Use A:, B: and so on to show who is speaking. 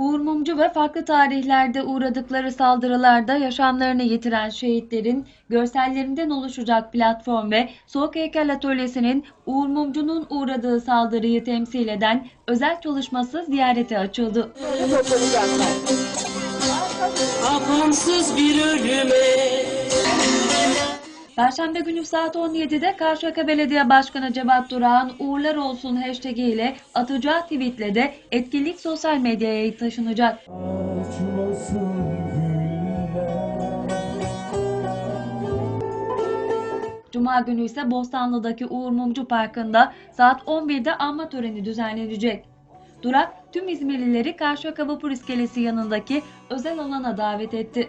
A: Uğur Mumcu ve farklı tarihlerde uğradıkları saldırılarda yaşamlarını yitiren şehitlerin görsellerinden oluşacak platform ve Soğuk Heykel Atölyesi'nin Uğur Mumcu'nun uğradığı saldırıyı temsil eden özel çalışması ziyarete açıldı.
B: Apansız bir ölüme
A: Perşembe günü saat 17'de Karşıyaka Belediye Başkanı Cevat Durak'ın uğurlar olsun hashtag ile atacağı tweetle de etkinlik sosyal medyaya taşınacak. Cuma günü ise Bostanlı'daki Uğur Mumcu Parkı'nda saat 11'de anma töreni düzenlenecek. Durak tüm İzmirlileri Karşıyaka Vapur İskelesi yanındaki özel alana davet etti.